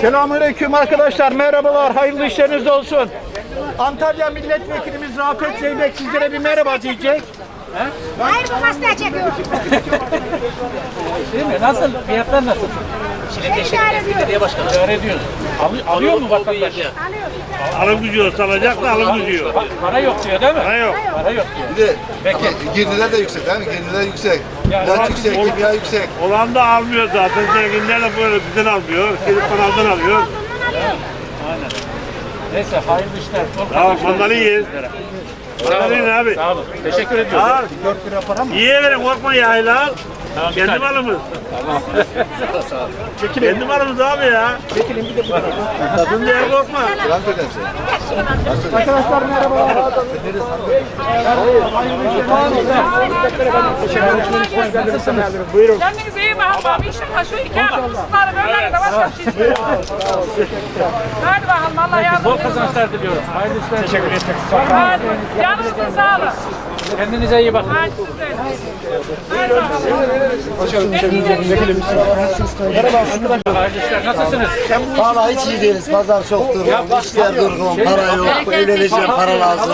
Selamünaleyküm arkadaşlar. Merhabalar. Hayırlı işleriniz olsun. Antalya Milletvekilimiz Rafet Zeybek sizlere bir merhaba diyecek. Hayır bu hastaya çekiyor. Değil mi? Nasıl? Fiyatlar nasıl? İdare ediyor. İdare ediyoruz. Al, alıyor mu vatandaş? Alım gücü yok, alacak da alım gücü yok. Pa- Para yok diyor değil mi? Para yok. Para yok diyor. Bir de Peki. ama girdiler de yüksek değil mi? Girdiler yüksek. Yani zaten yüksek, ol- kimya yüksek. Olan da almıyor zaten. Zenginler de böyle bizden almıyor. Gelip panaldan alıyor. Neyse hayırlı işler. Bol Tamam, kazançlar mandalina yiyin. Mandalina abi. Sağ olun. Teşekkür ediyoruz. Al. 4 lira para mı? Yiye verin korkma ya helal. Tamam, Kendi tane. malımız. Kendi malımız abi ya. Çekilin bir de bu tarafa. Tadın diye korkma. Arkadaşlar merhabalar. Buyurun. Bakın. Baba inşallah şu iki kısımları böyle de başka bir şey istemiyorum. Hadi bakalım Allah yardım Bol kazançlar diliyoruz. Hayırlı işler. Teşekkür ederim. Hadi. Canınızın sağlığı. Kendinize iyi bakın. Hadi siz de. Hadi bakalım. Hayırlı işler. Nasılsınız? Valla hiç iyi değiliz. Pazar çok durgun, işler durgun, para yok, evleneceğim para lazım.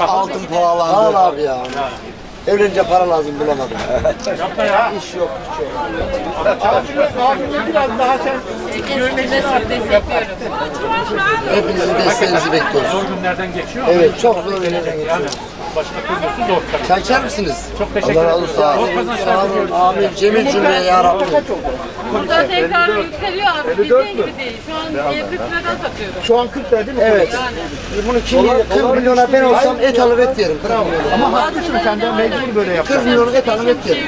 Altın pahalandı. Pahalı abi ya. Evlenince para lazım bulamadım. Yapma ya. Abimle biraz daha sen Hepinizin desteğinizi bekliyoruz. Zor günlerden geçiyor. Evet çok zor günlerden Yani türlüsü zor tabii. Çay içer misiniz? Çok teşekkür Allah razı ederim. olsun. Sağ Bol kazançlar Sağ olun. diliyoruz. Amin. Cemil cümle ya Rabbim. Burada tekrar yükseliyor abi. Bizden gibi değil. Şu an 40 liradan satıyoruz. şu an 40 lira değil mi? Evet. Bunu kim yer? 40 milyona ben olsam et alıp et yerim. 40 milyona. Ama haklısın sen de mecbur böyle yap. 40 milyona et alıp et yerim.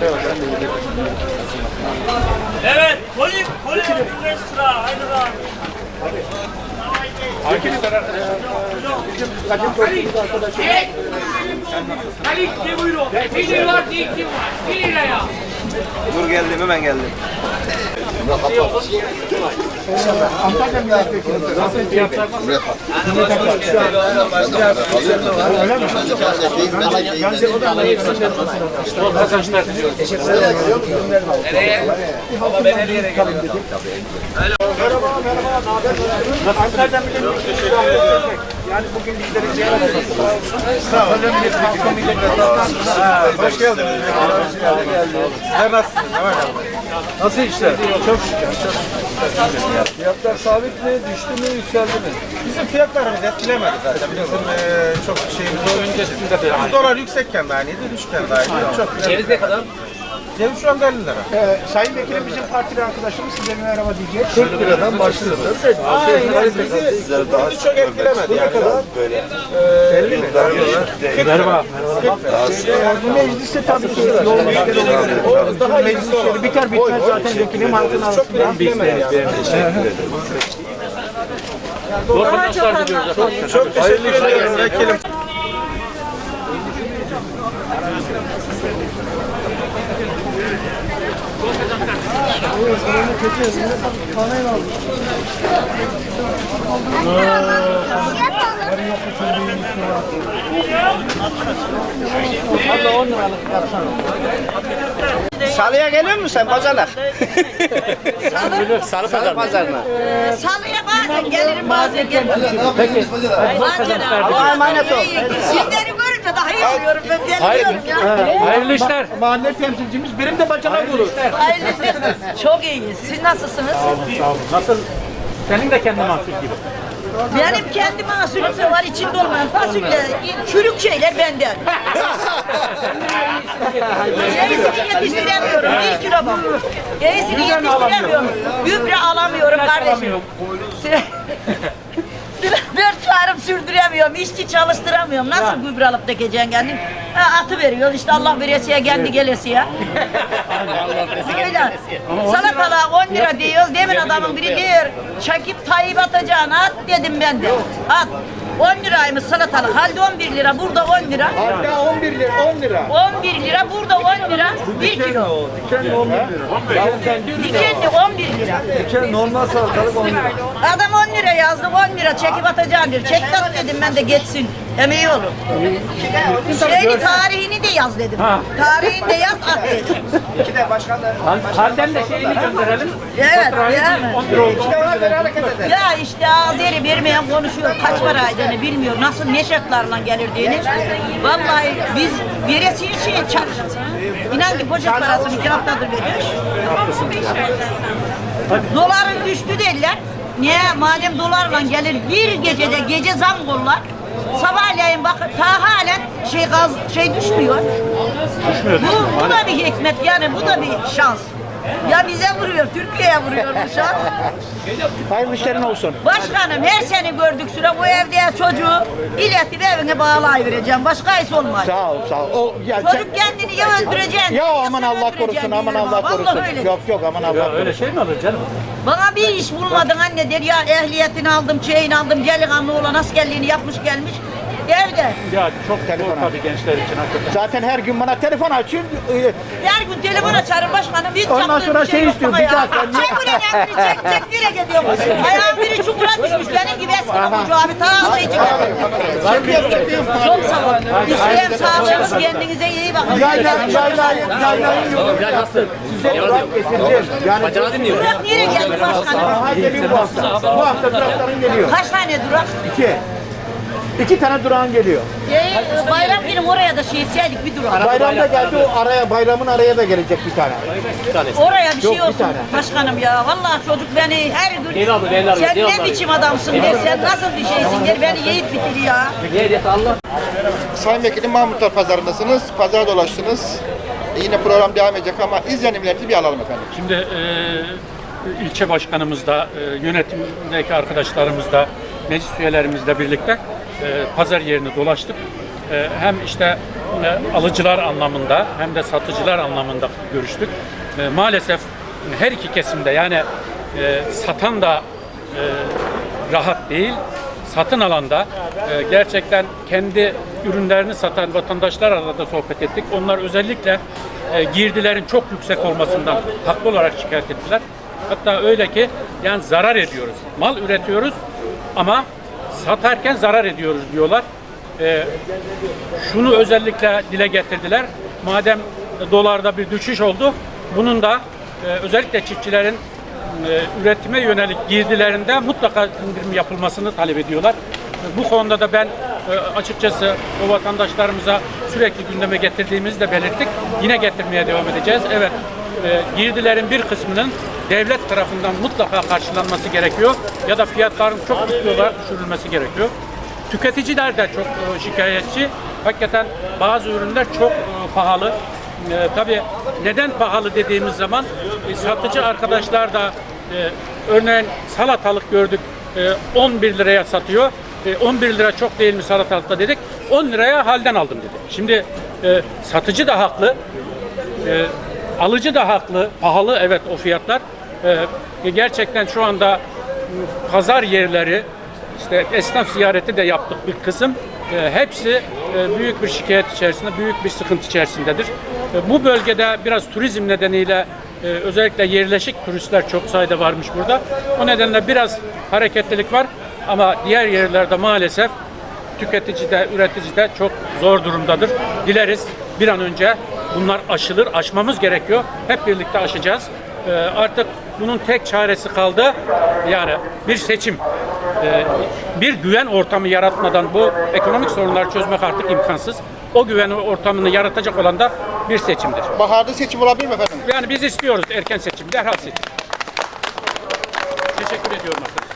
Evet. Koyun, koyun. 35 lira. Haydi lan. Arkadaşlar Ali ne buyuruyor? 1 lira var, 2 var. 1 liraya. Antalya Milletvekili Rafet Zeybek. bol kazançlar diliyoruz. Antalya Milletvekili Rafet Zeybek. Yani bugün bizleri ziyaret edin. Antalya Milletvekili Hoş geldiniz. Sizler nasılsınız? Nasıl işler? Çok şükür. Fiyatlar sabit mi, düştü mü, yükseldi mi? Bizim fiyatlarımız etkilemedi zaten. Bizim eee çok şeyimiz o. Öncesinde de aynı. Dolar yüksekken de aynıydı, düşükken de aynıydı. Çok Ceviz ne kadar? Ceviz şu anda 50 lira. Ee, Sayın Vekilim bizim partili arkadaşımız size bir merhaba diyecek. 40 liradan başlıyor. Aynen bizi, bizi çok etkilemedi yani. Böyle. 50 mi? Merhaba. Bu mecliste tabii ki. O daha meclis işleri biter bitmez zaten vekilim halkın arasında. Bol kazançlar diliyoruz efendim. Çok teşekkür ederim vekilim. Salıya geliyor musun sen pazarlar? Salı pazar. pazarına. Salıya bazen gelirim bazen gelmiyorum. Peki. Bol kazançlar Allah'a emanet ol. Görünce daha iyi oluyorum. Ben geliyorum ya. Hayırlı işler. Mahalle temsilcimiz benim de bacanak olur. Hayırlı Çok iyiyiz. Siz nasılsınız? Sağ olun. Nasıl? Senin de kendi mahsul gibi. Benim kendi mahsulüm de var içinde olmayan fasulye, çürük şeyler bende. Gerisini yetiştiremiyorum. Bir kilo bak. Gerisini yetiştiremiyorum. Gübre alamıyorum kardeşim. Dört çağrım sürdüremiyorum. işçi çalıştıramıyorum. Nasıl gübre alıp dikeceksin kendin? Ha, atı veriyor. işte Allah veresiye kendi gelesiye. Öyle. Salatalığa 10 lira diyoruz. Demin adamın biri diyor. Çekip Tayyip atacağını at dedim ben de. At. 10 liraymış salatalık. Halde 11 lira. Burada 10 lira. Hatta 11 lira 10 lira. 11 lira. Burada 10 lira. 1 kilo. Dikenli 11 lira. Diken normal salatalık 10 lira. Adam 10 lira yazdı. 10 lira çekip atacağım diyor. Çek at dedim ben de geçsin. Hem iyi olur. Şeyini tarihini de yaz dedim. Ha. Tarihini de yaz at dedim. Hal- Halden de şeyini gönderelim. Evet? 10 lira oldu. Ya işte Azeri vermeyen konuşuyor. Kaç para aydığını bilmiyor. Nasıl ne şartlarla gelirdiğini. Vallahi biz veresiye şeye çalışıyoruz. İnan ki poşet parasını iki haftadır veriyoruz. Doların düştü dediler. Niye? Madem dolarla gelir bir gecede gece zam kollar. Sabahleyin bak ta halen şey gaz şey düşmüyor. Bu, bu da bir hikmet yani bu da bir şans. Ya bize vuruyor, Türkiye'ye vuruyor bu şans. Hayırlı işlerin olsun. Başkanım her seni gördük süre bu evde çocuğu iletip evine bağlayıvereceğim. Başka iş olmaz. Sağ ol, sağ ol. O, ya, sen- Çocuk kendini ya öldüreceksin. ya aman Allah öldüreceksin korusun, aman diyorum Allah ha. Vallahi korusun. öyle. Yok yok aman Allah Ya korusun. öyle şey mi olur canım? Bana bir iş bulmadın anne der ya ehliyetini aldım, şeyini aldım, delikanlı olan askerliğini yapmış gelmiş. Evde. Ya çok zor Telefon tabii gençler için hakikaten. Zaten her gün bana telefon açıyor. e, Her gün telefon açarım başkanım. Hiç Ondan yaptığım sonra bir şey yok istiyor, bir ya. dakika, niye- Çek ulan kendini çek çek nereye gidiyorsun? Ayağım biri çukura düşmüş benim gibi eski okuyucu abi. Ta içine. Çok sağ olun. İsteğim sağlığınız kendinize iyi bakın. Yayla, yaylayın, yaylayın yolu. Size durak getireceğiz. Yani Durak nereye geldi başkanım? Aha geliyor bu hafta. Bu hafta durakların geliyor. Kaç tane durak? İki. İki tane durağın geliyor. Ee, bayram günü oraya da şey etseydik bir durak. Bayramda geldi o araya, bayramın araya da gelecek bir tane. Oraya bir Yok, şey bir olsun tane. başkanım ya. Vallahi çocuk beni her gün Neyle aldı, neyle aldı, sen neyle ne aldı? biçim adamsın der, sen nasıl bir şeysin der, beni yiyip bitir ya. Sayın Vekilim Mahmutlar Pazarı'ndasınız. Pazara dolaştınız. E, yine program devam edecek ama izlenimlerinizi bir alalım efendim. Şimdi e, ilçe başkanımız da, e, yönetimdeki arkadaşlarımız da, meclis üyelerimizle birlikte pazar yerini dolaştık. E, hem işte e, alıcılar anlamında hem de satıcılar anlamında görüştük. E, maalesef her iki kesimde yani e, satan da e, rahat değil, satın alanda e, gerçekten kendi ürünlerini satan vatandaşlarla da sohbet ettik. Onlar özellikle e, girdilerin çok yüksek olmasından haklı olarak şikayet ettiler. Hatta öyle ki yani zarar ediyoruz. Mal üretiyoruz ama satarken zarar ediyoruz diyorlar. E, şunu özellikle dile getirdiler. Madem dolarda bir düşüş oldu, bunun da e, özellikle çiftçilerin e, üretime yönelik girdilerinde mutlaka indirim yapılmasını talep ediyorlar. E, Bu konuda da ben açıkçası o vatandaşlarımıza sürekli gündeme getirdiğimizi de belirttik. Yine getirmeye devam edeceğiz. Evet, e, girdilerin bir kısmının devlet tarafından mutlaka karşılanması gerekiyor ya da fiyatların çok ciddi olarak düşürülmesi gerekiyor. Tüketiciler de çok e, şikayetçi. Hakikaten bazı ürünler çok e, pahalı. Tabii neden pahalı dediğimiz zaman satıcı arkadaşlar da örneğin salatalık gördük e, 11 liraya satıyor. E, 11 lira çok değil mi salatalıkta dedik. 10 liraya halden aldım dedi. Şimdi e, satıcı da haklı. E, alıcı da haklı. Pahalı evet o fiyatlar. E, gerçekten şu anda pazar yerleri işte esnaf ziyareti de yaptık bir kısım. E, hepsi e, büyük bir şikayet içerisinde, büyük bir sıkıntı içerisindedir. E, bu bölgede biraz turizm nedeniyle e, özellikle yerleşik turistler çok sayıda varmış burada. O nedenle biraz hareketlilik var ama diğer yerlerde maalesef tüketici de üretici de çok zor durumdadır. Dileriz bir an önce bunlar aşılır, aşmamız gerekiyor. Hep birlikte aşacağız. Ee, artık bunun tek çaresi kaldı. Yani bir seçim. Ee, bir güven ortamı yaratmadan bu ekonomik sorunları çözmek artık imkansız. O güven ortamını yaratacak olan da bir seçimdir. Baharda seçim olabilir mi efendim? Yani biz istiyoruz erken seçim, derhal seçim. Teşekkür ediyorum arkadaşlar.